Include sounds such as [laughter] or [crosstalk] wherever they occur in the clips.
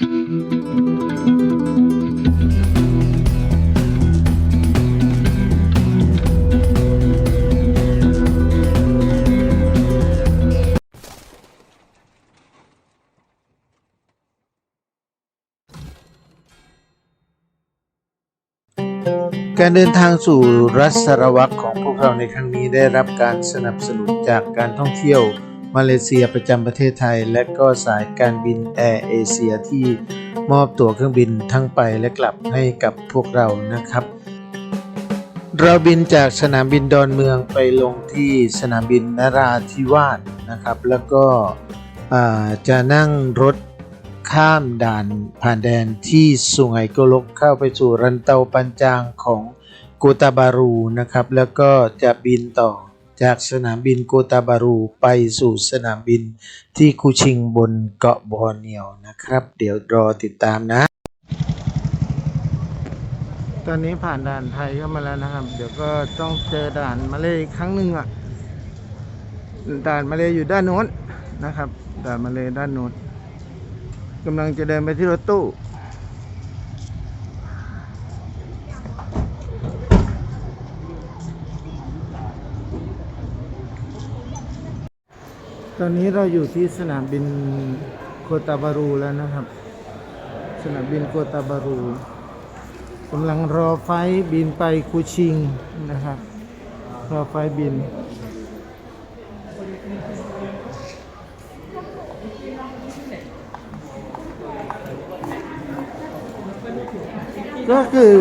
การเดินทางสู่รัฐสรวัตรของพวกเราในครั้งนี้ได้รับการสนับสนุนจากการท่องเที่ยว มาเลเซียประจำประเทศไทย และก็สายการบินแอร์เอเชียที่มอบตั๋วเครื่องบินทั้งไปและกลับให้กับพวกเรานะครับ เราบินจากสนามบินดอนเมืองไปลงที่สนามบินนราธิวาสนะครับ แล้วก็จะนั่งรถข้ามด่านผ่านแดนที่สุไหงโกลกเข้าไปสู่รันเตาปันจางของโกตาบารูนะครับ แล้วก็จะบินต่อ จากสนามบินโกตาบารูไปสู่สนามบินที่คูชิงบนเกาะบอร์เนียวนะครับ เดี๋ยวรอติดตามนะ ตอนนี้ผ่านด่านไทยเข้ามาแล้วนะครับ เดี๋ยวก็ต้องเจอด่านมาเลยอีกครั้งหนึ่งอะ ด่านมาเลยอยู่ด้านโน้นนะครับ ด่านมาเลยด้านโน้นกำลังจะเดินไปที่รถตู้ ตอนนี้เราอยู่ที่สนามบินโคตาบารูแล้วนะครับ สนามบินโคตาบารูกำลังรอไฟบินไปคูชิงนะครับ รอไฟบิน ก็คือ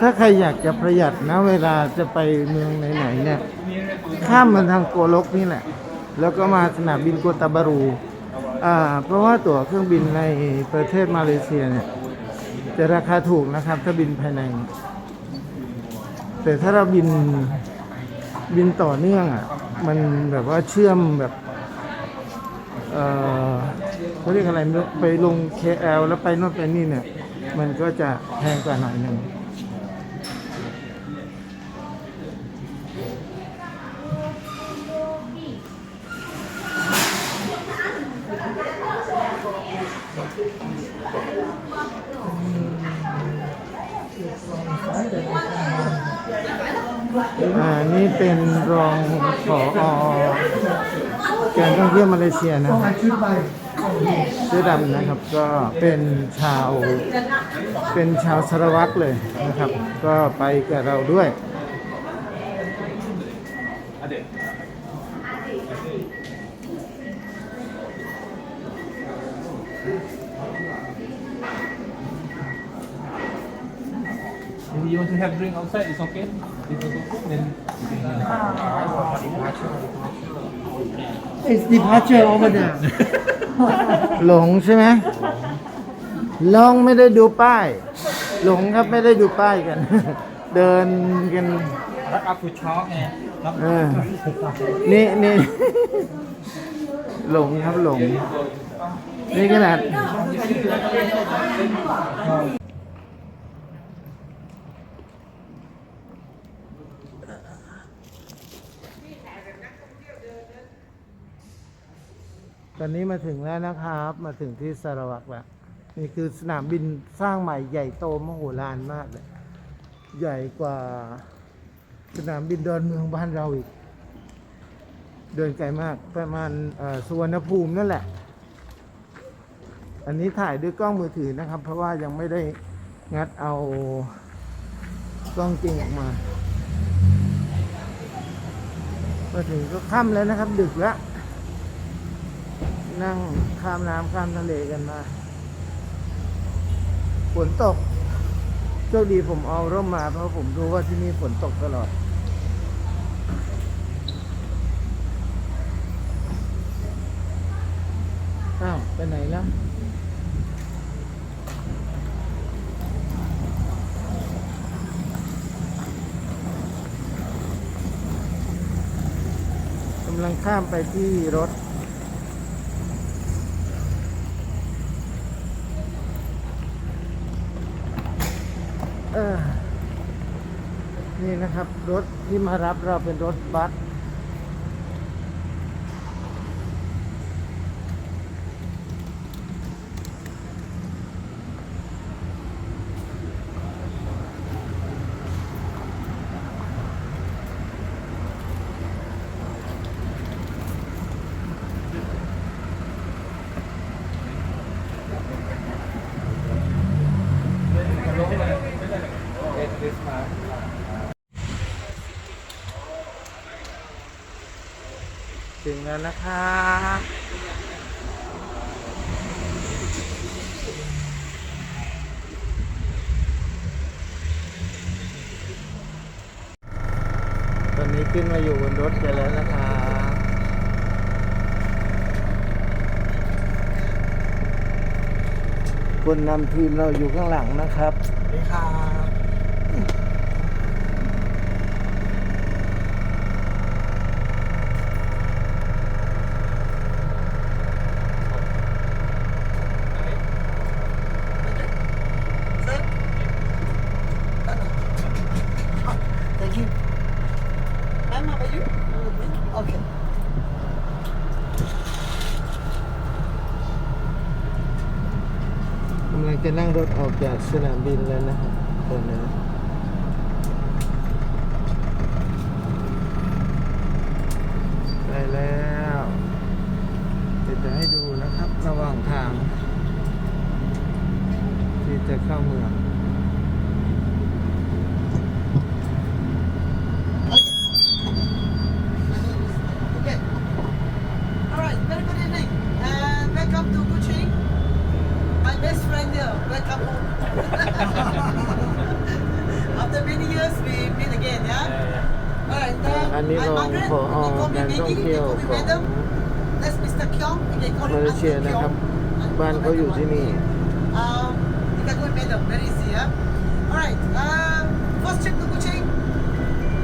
ถ้าใครอยากจะประหยัดนะเวลาจะไปเมืองไหนๆเนี่ย ข้ามมาทางโกลกนี่แหละ แล้วก็มาสนามบินโกตาบารูอ่าเพราะว่าตั๋วเครื่องบินในประเทศมาเลเซียเนี่ยจะราคาถูกนะครับ ถ้าบินภายใน แต่ถ้าเราบินบินต่อเนื่องอะมันแบบว่าเชื่อมแบบเออเขาเรียกอะไรไม่รู้ไปลง KL แล้วไปโน่นไปนี่เนี่ย มันก็จะแพงกว่าหน่อยหนึ่ง เป็นรองผอการท่องเที่ยวมาเลเซียนะครับเสื้อดำนะครับก็เป็นชาว เป็นชาวสารวัตรเลยนะครับ ก็ไปกับเราด้วย If you want to have drink outside, is okay. It's okay. Then It's departure over there. หลงใช่ไหมลองไม่ได้ดูป้าย หลงครับไม่ได้ดูป้ายกัน เดินกันรักอัพฟูช็อกไงรับเออนี่นี่หลงครับหลง นี่ขนาด ตอนนี้มาถึงแล้วนะครับ มาถึงที่สารวัตรแล้วนี่คือสนามบินสร้างใหม่ใหญ่โตมโหฬารมากเลยใหญ่กว่าสนามบินดอนเมืองบ้านเราอีก เดินไกลมากประมาณสุวรรณภูมินั่นแหละ อันนี้ถ่ายด้วยกล้องมือถือนะครับ เพราะว่ายังไม่ได้งัดเอากล้องจริงออกมามาถึงก็ค่ำแล้วนะครับ ดึกแล้ว นั่งข้ามน้ำข้ามทะเลกันมาฝนตกโชคดีผมเอาร่มมาเพราะผมรู้ว่าที่นี่ฝนตกตลอด อ้าวไปไหนแล้วกำลังข้ามไปที่รถ เออ นี่นะครับ รถที่มารับเราเป็นรถบัส ถึงแล้วนะคะตอนนี้ขึ้นมาอยู่บนรถกันแล้วนะคะคนนำทีมเราอยู่ข้างหลังนะครับ สวัสดีครับ Thank you. Ma'am, how are you? Okay. กำลังจะนั่ง รถออกจากสนามบินแล้วนะครับตอนนี้ไปแล้วเดี๋ยวจะให้ดูนะครับระหว่างทาง ที่จะเข้าเมือง อันนี้ I'm รอง Margaret. ผอ You call me การท่อง Maggie. เที่ยว You call me ของ Madam. That's Mr. Kyong. You can call มา him เลเซีย Uncle นะครับ Kyong. บ้านเขาอยู่ที่นี่ Um, you can go with Madam. Very easy. Yeah. All right. Uh, first trip to Kuching.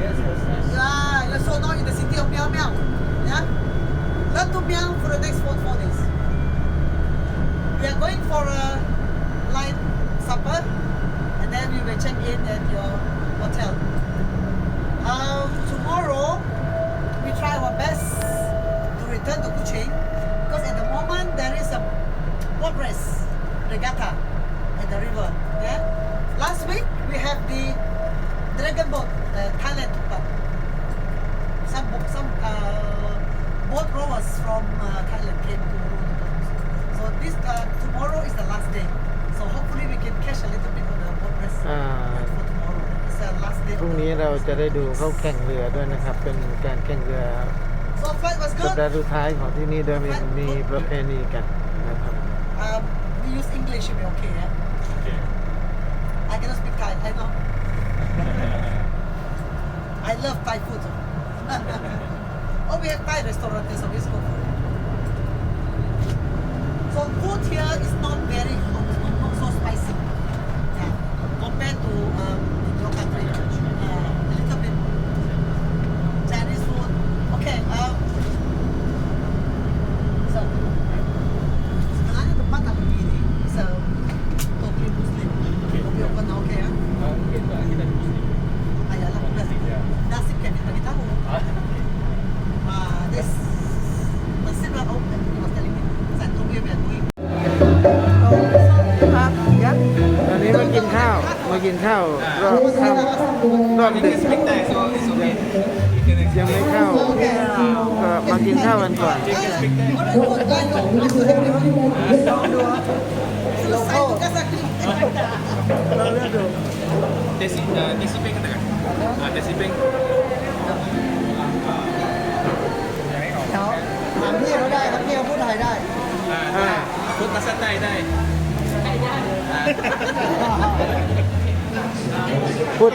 Yes, yes, yes. Yeah, you're so now in the city of Miao Miao. Yeah? Learn to Miao for the next four, four days. We are going for a from uh, Thailand came to row the boat. So this uh, tomorrow is the last day. So hopefully we can catch a little bit of the boat race อ่า for tomorrow. It's the last day. พรุ่งนี้เราจะได้ดูเขาแข่งเรือด้วยนะครับ เป็นการแข่งเรือ So flight was สัป good. ดาห์สุดท้ายของที่นี่โดยมีมีประเพณีกันนะครับ Um, we use English should be okay. Yeah? Okay. I cannot speak Thai. I know. [laughs] I love Thai food. [laughs] oh, we have Thai restaurant there, so let's เข้ารอบค่ำรอบดึก ยังไม่เข้าก็มากินข้าวกันก่อน Desi, uh, Desi Peng katakan. Uh, Desi Peng. ถามพี่เขาได้ครับพี่เพูดไทยได้พูดภาษาไทยได้ พูด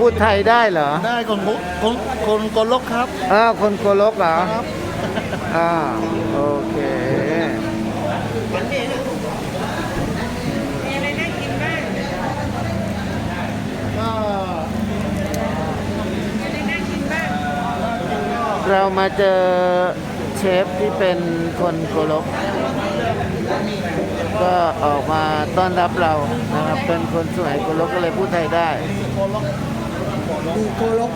พูดไทยได้เหรอ ได้คนคนคนคนโกลกครับอ้าวคนโกลกเหรอครับอ่าโอเคก็เรามาเจอเชฟที่เป็นคนโกลก ก็ออกมาต้อนรับเรานะครับเป็นคนสวยโกลกก็เลยพูดไทยได้โกลกโกลก